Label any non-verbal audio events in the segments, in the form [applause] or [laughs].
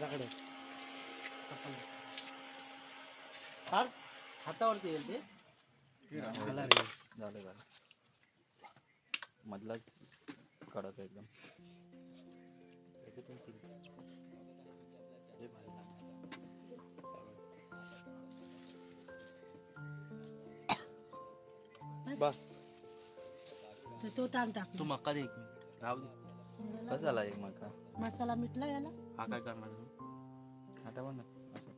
त्याच्याकडे. हातावरती येईल ते. आला रे. झालं. झालं मधलाच कडक एकदम. बस. तर तो ताण टाक. तू मका दे एक मिनिट. राहू दे. कसं झाला एक मग का मसाला मिटला याला? हा काय करणार? तू? आता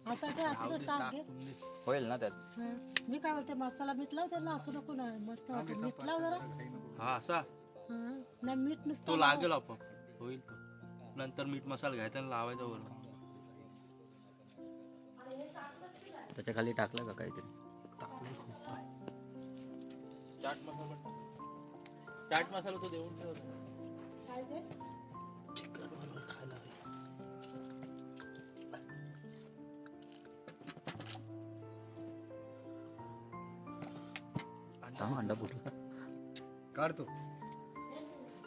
पण आता ते असं दे, तर टाक घे. होईल ना त्यात? हं. मी काय म्हणते मसाला मिटला त्याला असं नको ना मस्त असं मिटला जरा. हा असा? हं. नाही मीठ नुसतं तो लागेल आपण होईल तो. नंतर मीठ मसाला घ्यायचा आणि लावायचा वर त्याच्याखाली टाकलं का काहीतरी? चाट मसाला. चाट मसाला तो देऊन ठेव. काय ते? थांब अंडा फुटला काढतो.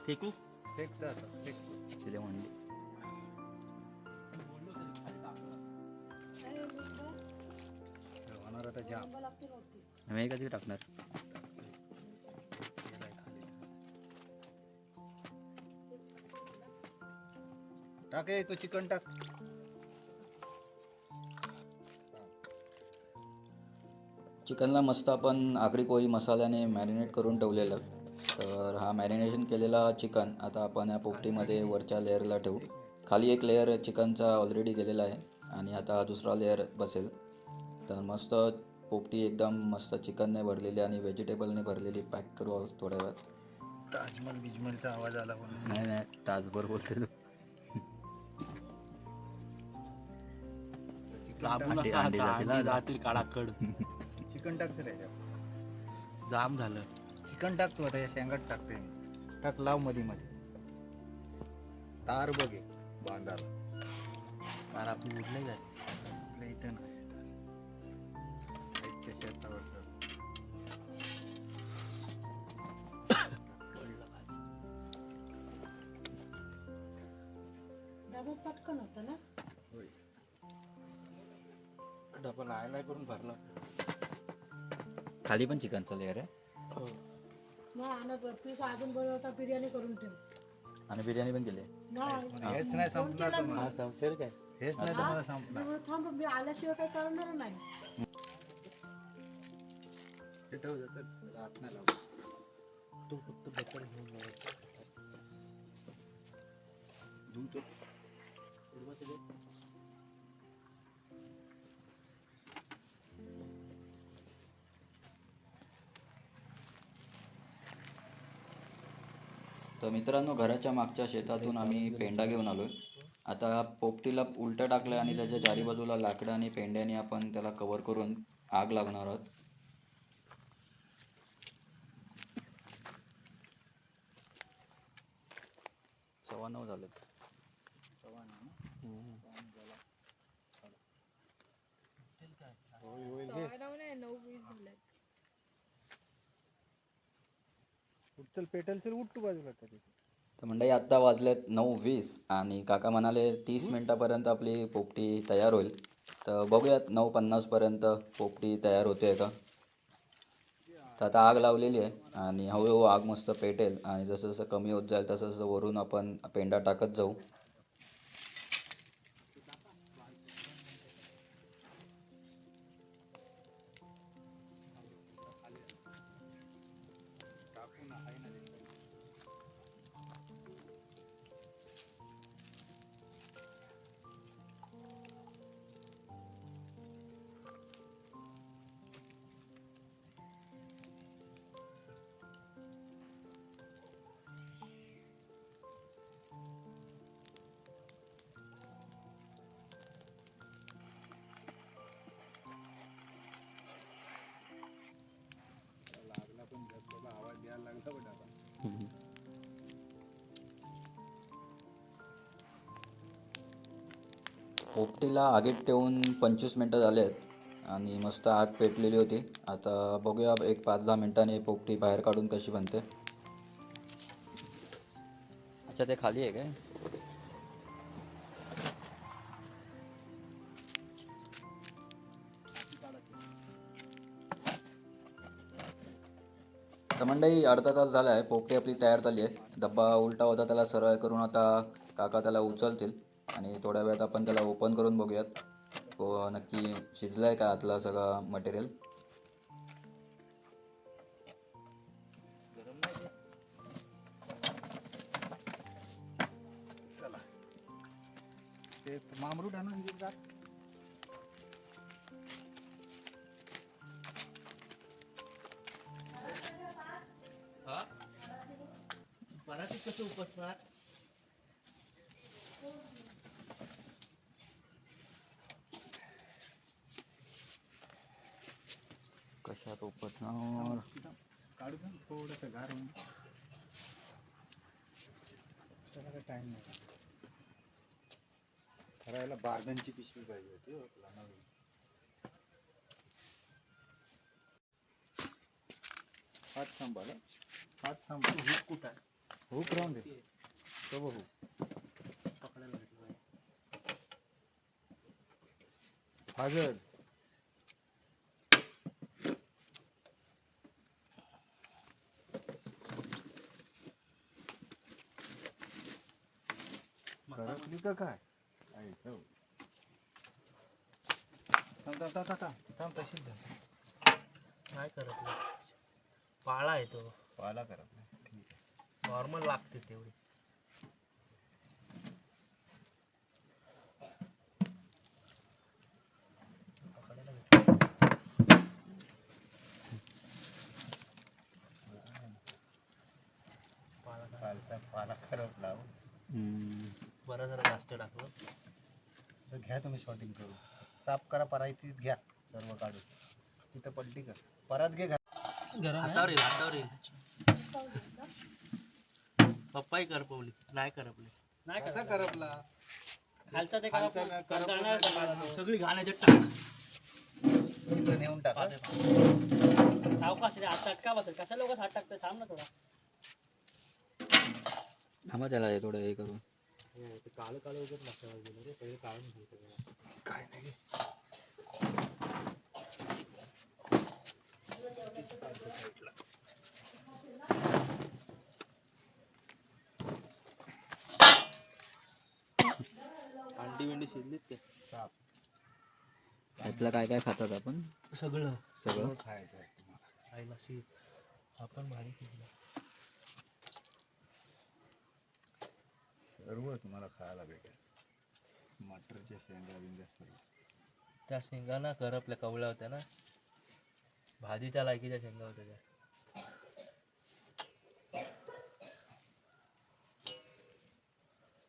फेकू? फेकतो आता फेक तिथे म्हणजे होणार आता जाम. मी कधी टाकणार. टाक हे, तो चिकन टाक. चिकनला मस्त आपण आगरी कोळी मसाल्याने मॅरिनेट करून ठेवलेलं. तर हा मॅरिनेशन केलेला चिकन आता आपण या पोपटीमध्ये वरच्या लेअरला ठेवू. खाली एक लेअर चिकनचा ऑलरेडी गेलेला आहे आणि आता हा दुसरा लेअर बसेल. तर मस्त पोपटी एकदम मस्त चिकनने भरलेली आणि व्हेजिटेबलने भरलेली पॅक करू थोड्या वेळात. ताजमहल बिजमलचा आवाज आला म्हणून. नाही नाही तासभर बोलते तू. काळाकड. [laughs] चिकन टाक सर याच्यात जाम झालं. चिकन टाकतो आता या शेंगात टाकते मी. टाक लावमध्ये मध्ये तार बघ एक बांधाला. कारण आपली जाय आपल्या इथं नाही. साहित्य शेतावरचं डबा पटकन होतं ना? होय. डबल आय नाही करून भरला. खाली पण चिकनचा लेअर आहे. हो. मग आणि पीस अजून बनवता बिर्याणी करून ठेव. आणि बिर्याणी पण केली. नाही. हेच नाही फोन संपणार केला मी. तुम्हाला संपेल काय? हेच नाही तुम्हाला मी संपणार. म्हणलं, थांब मी आल्याशिवाय काय करणार नाही. हे ठेव जातं रात नाही लावत तू फक्त बटर घेऊन जा. तर मित्रांनो घराच्या मागच्या शेतातून आम्ही पेंडा घेऊन आलोय. आता पोपटीला उलटं टाकलं आणि त्याच्या चारी बाजूला लाकडं आणि पेंड्याने आपण त्याला कवर करून आग लागणार आहोत. सव्वा नऊ झालेत होय होय घे उठ पेटल चल उठ तू बाजूला तरी. तर मंडळी आत्ता वाजलेत नऊ वीस आणि काका म्हणाले तीस मिनटापर्यंत आपली पोपटी तयार होईल. तर बघूयात नऊ पन्नासपर्यंत पोपटी तयार होते का. तर आता आग लावलेली आहे आणि हळूहळू आग मस्त पेटेल आणि जसं जसं कमी होत जाईल तसं तसं वरून आपण पेंडा टाकत जाऊ. पोपटीला आगीत ठेवून पंचवीस मिनटं झाले आहेत आणि मस्त आग पेटलेली होती. आता बघूया एक पाच दहा मिनटाने पोपटी बाहेर काढून कशी बनते. अच्छा ते खाली आहे काय? तर मंडई अर्धा तास झाला आहे. पोपटी आपली तयार झाली आहे. डब्बा उलटा होता त्याला सरळ करून आता काका त्याला उचलतील. आणि थोड्या वेळात आपण त्याला ओपन करून बघूयात. हो नक्की शिजलं आहे का आतलं सगळं मटेरियल गरम नाही ते. चला. ते मामरूट आणून घेऊन जा. हा? कसं उपसणार टाइम नाही. करायला बार्गनची पिशवी पाहिजे होती हो, तुला नवीन. हात सांभाळ. हात सांभाळ हुक कुठं आहे? हुक राहून दे. तो बघू. पकडायला भेटलं. फाजल करपली का काय आई जाऊ. थांब थांब थांब थांब थांब थांब तशीच धर. काय करत नाही पाळा आहे तो पाला करत नाही ठीक आहे नॉर्मल लागते तेवढी पकडायला भेटलं. पाळा काय? कालचा पाला हो. बरं जरा जास्त टाकलं. तर घ्या तुम्ही शॉटिंग करून. साफ करा परायतीत घ्या सर्व काढून. तिथं पलटी कर. परत घे घा हातावर येईल हातावर येईल. पप्पाही करपवली नाही करपली कसा करपला? खालचा ते खालचा नाही. सगळी घाण्याच्यात टाक. नेऊन टाका सावकाश रे आज चटका बसेल. कशा लोक हात टाकतोय? थांब ना थोडा. थांबा त्याला हे थोडं हे करून. काळं काळं वगैरे लागतं गेलं रे पहिले काढून घ्यायचं काय नाही. अंडी बिंडी शिजलीत ते साफ ह्यातलं काय काय खातात आपण? सगळं. सगळं? खायचं आहे तुम्हाला. शी आपण भारी शिजलं सर्व तुम्हाला खायला भेटेल. मटरच्या शेंगा बिंगा सर्व त्या शेंगाना करपल्या कवळ्या होत्या ना. भाजीच्या लायकीच्या शेंगा होत्या त्या.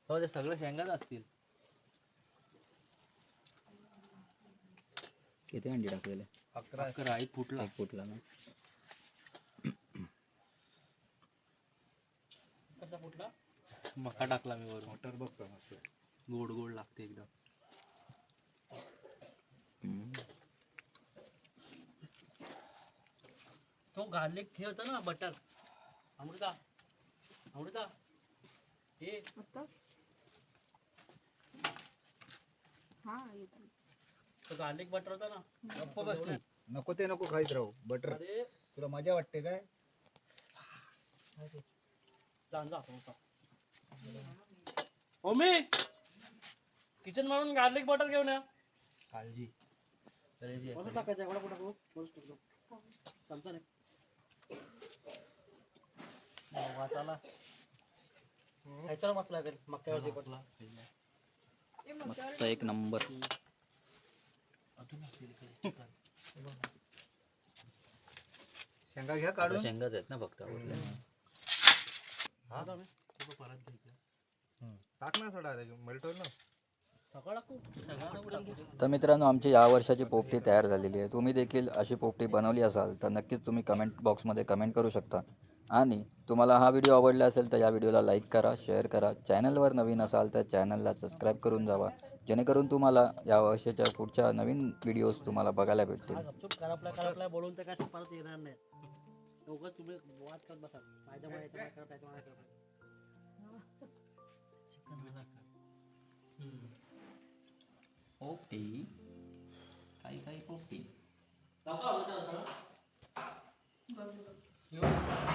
हो ते सगळं शेंगाच असतील. किती अंडी टाकलेले? अकरा. अकरा आई फुटला. एक फुटला ना. कसा फुटला? मका टाकला मी वरून. मटर बघ का मस्त. गोड गोड लागते एकदम. तो गार्लिक हे होतं ना बटर अमृता अमृता. हे तो गार्लिक बटर होता ना नको बस तू. नको ते नको खाईत राहू बटर अरे. तुला मजा वाटते काय? जा जा हो, जा. ओमी किचन म्हणून गार्लिक बटर घेऊन या. काळजी. तरी जी कसं आहे. टाकायचं एवढा कुठं टाकू? बस टाकतो. चमचा नाही. मग वासाला ह्याच्यावर मसाला लागेल मक्यावरती बटला मस्त एक नंबर. अजून असेल इकडे [laughs] चिकन. शेंगा घ्या आता काढून. शेंगाच आहेत ना फक्त. आपल्या आता परत घ्यायचं. टाक ना सोडा ना. तर मित्रांनो आमची या वर्षाची पोपटी तयार झालेली आहे. तुम्ही देखील अशी पोपटी बनवली असाल तर नक्कीच तुम्ही कमेंट बॉक्समध्ये कमेंट करू शकता. आणि तुम्हाला हा व्हिडिओ आवडला असेल तर या व्हिडिओला लाईक करा शेअर करा. चॅनलवर नवीन असाल तर चॅनलला सबस्क्राईब करून जावा. जेणेकरून तुम्हाला या वर्षाच्या पुढच्या नवीन व्हिडिओज तुम्हाला बघायला भेटतील. पोपटी काही काही पोपटी दाखवा बघ